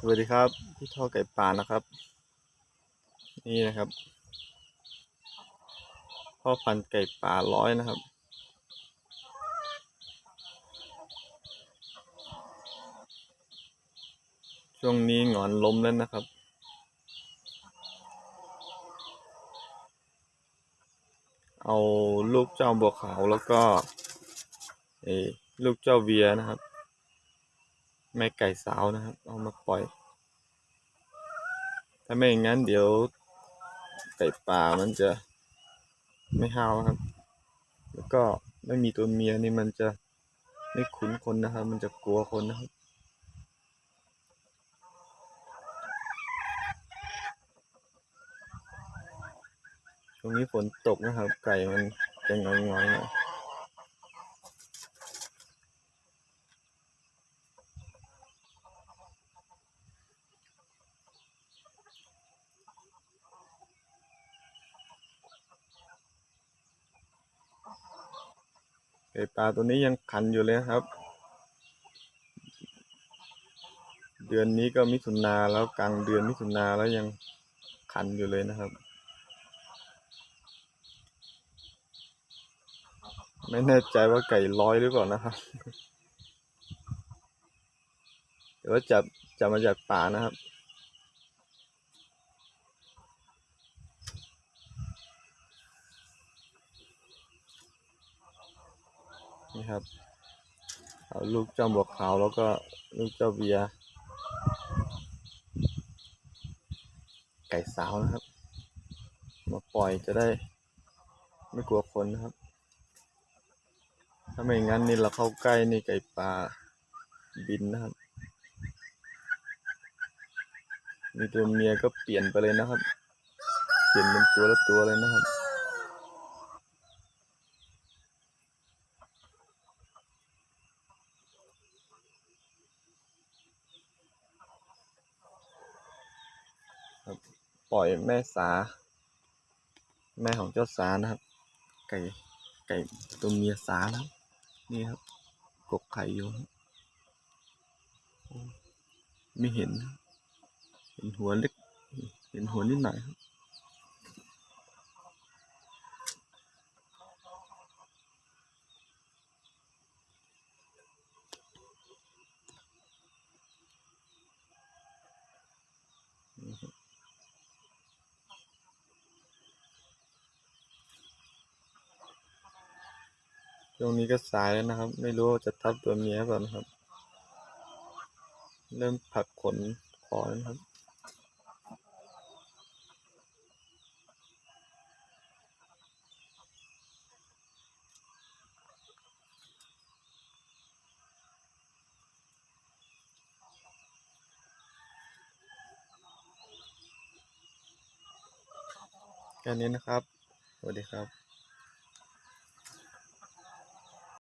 สวัสดีครับพี่ท่อไก่ป่านะครับ นี่นะครับ พ่อพันธุ์ไก่ป่าร้อยนะครับ ช่วงนี้หงอนล้มแล้วนะครับเอาลูกเจ้าบัวขาวแล้วก็เออลูกเจ้าเวียนะครับ แม่ไก่สาวนะครับ เอามาปล่อย ถ้าไม่อย่างนั้นเดี๋ยวไก่ป่ามันจะไม่ห้าวครับ แล้วก็ไม่มีตัวเมียนี่มันจะไม่คุ้นคนนะครับ มันจะกลัวคนนะครับช่วงนี้ฝนตกนะครับ ไก่มันจะงอยๆน่อ ยไก่ปลาตัวนี้ยังขันอยู่เลยครับ เดือนนี้ก็มิถุนาแล้วกลางเดือนมิถุนาแล้วยังขันอยู่เลยนะครับ ไม่แน่ใจว่าไก่ร้อยหรือเปล่านะครับแต่ว่าจับจับมาจากป่านะครับ นี่ครับลูกเจ้าบวกขาวแล้วก็ลูกเจ้าเบียร์ไก่สาวนะครับ มาปล่อยจะได้ไม่กลัวคนนะครับ ถ้าไม่งั้นนี่เราเข้าใกล้นี่ไก่ป่าบินนะครับ มีตัวเมียก็เปลี่ยนไปเลยนะครับ เปลี่ยนเป็นตัวละตัวเลยนะครับ ปล่อยแม่สา แม่ของเจ้าสานะครับ ไก่ไก่ตัวเมียสานะครับนี่ครับ กกไข่อยู่ไม่เห็น เห็นหัวเล็ก เห็นหัวนิดหน่อยครับ ช่วงนี้ก็สายแล้วนะครับ ไม่รู้ว่าจะทับตัวเมียหรือนะครับ เริ่มผักขนคอแล้วนะครับแค่นี้นะครับ สวัสดีครับ